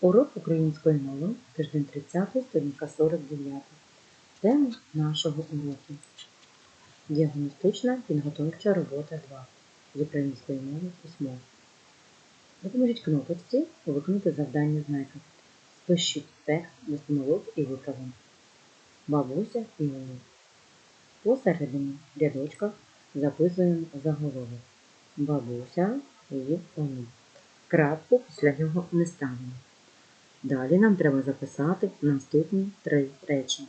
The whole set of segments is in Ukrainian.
Урок української мови, тиждень 30, сторінка 49. Тема нашого уроку. Діагностична підготовча робота 2 з української мови письмо. Допоможіть кнопочці виконати завдання знайка. Спишіть текст до помилок і виправлень. Бабуся і онук. Посередині рядочка записуємо заголовок. Бабуся і онук. Крапку після нього не ставимо. Далі нам треба записати наступні три речення.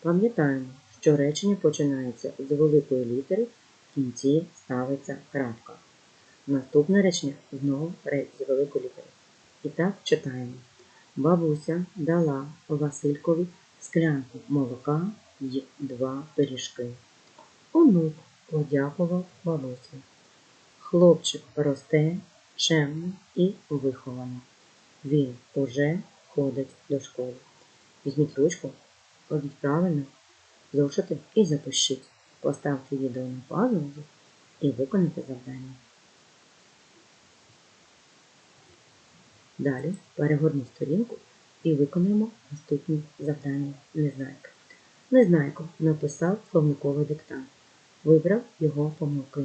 Пам'ятаємо, що речення починається з великої літери, в кінці ставиться крапка. Наступне речення знову з великої літери. І так читаємо. Бабуся дала Василькові склянку молока й два пиріжки. Онук подякував бабусі. Хлопчик росте чемно і виховано. Він уже ходить до школи. Візьміть ручку, кладіть правильно, зошити і запишіть. Поставте відео на паузу і виконайте завдання. Далі перегорніть сторінку і виконуємо наступні завдання Незнайка. Незнайко написав словниковий диктант. Вибрав його помилки.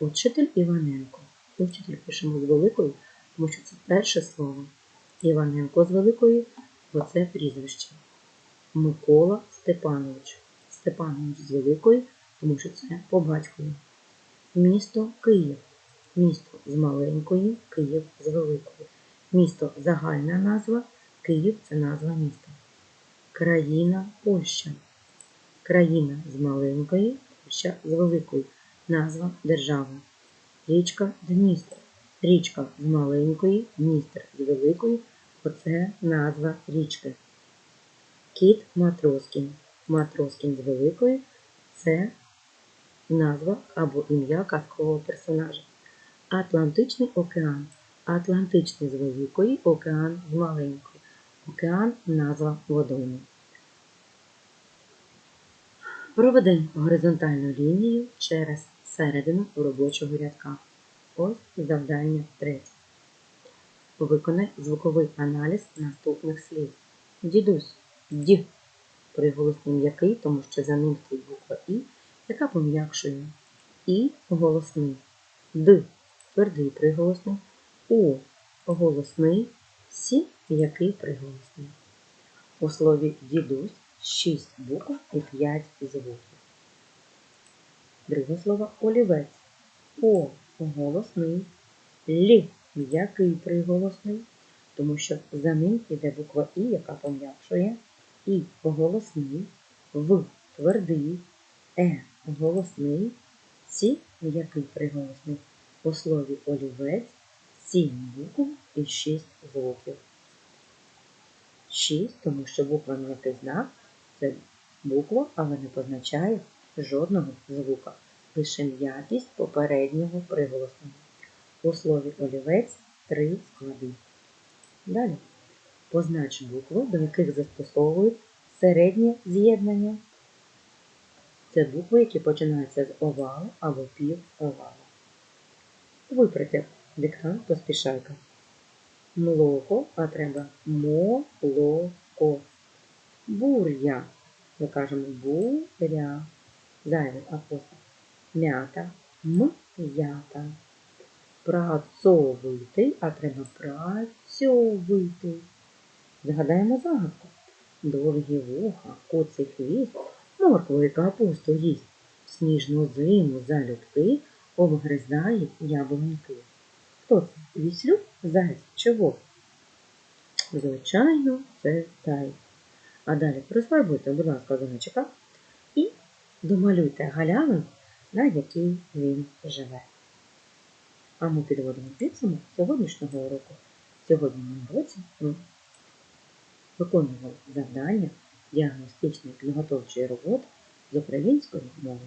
Учитель Іваненко. Учитель пишемо з великою тому що це перше слово. Іваненко з великої, бо це прізвище. Микола Степанович. Степанович з великої, тому що це по батькові. Місто Київ. Місто з маленької, Київ з великої. Місто загальна назва, Київ це назва міста. Країна Польща. Країна з маленької, Польща з великої. Назва держави. Річка Дністр. Річка з маленької, Дністр з великої. Оце назва річки. Кіт Матроскін. Матроскін з великої це назва або ім'я казкового персонажа. Атлантичний океан. Атлантичний з великої, океан з маленької. Океан назва водойми. Проведи горизонтальну лінію через середину робочого рядка. Ось завдання третє. Виконай звуковий аналіз наступних слів. Дідусь ді. Приголосний м'який, тому що за ним стоїть буква І, яка пом'якшує. І голосний. Д. Твердий приголосний. О. Голосний. Сі м'який приголосний. У слові дідусь 6 букв і 5 звуків. Друге слово олівець. О голосний, лі м'який приголосний, тому що за ним іде буква І, яка пом'якшує, І голосний, В твердий, Е голосний, Сі м'який приголосний. У слові олівець сім букв і шість звуків. Шість, тому що буква м'який знак це буква, але не позначає жодного звука лише м'якість попереднього приголосного. У слові олівець три склади. Далі. Познач букви, до яких застосовують середнє з'єднання. Це букви, які починаються з овалу або пів овалу. Випрати диктант поспішайка. Млоко, а треба молоко. Бур'я. Ми кажемо буря. Зайвий апостол м'ята, м'ята. Працьовитий, а треба працьовитий. Згадаємо загадку. Довгі вуха, коций хвіст, моркву і капусту їсть. Сніжну зиму залюбки обгризає яблуньки. Хто це? Віслюк? Заяць чи вовк? Звичайно, це заяць. А далі розфарбуйте, будь ласка, зайчика і домалюйте галявинку на якій він живе. А ми підводимо підсумок сьогоднішнього уроку. Сьогодні на уроці ми виконували завдання діагностичної підготовчої роботи з української мови.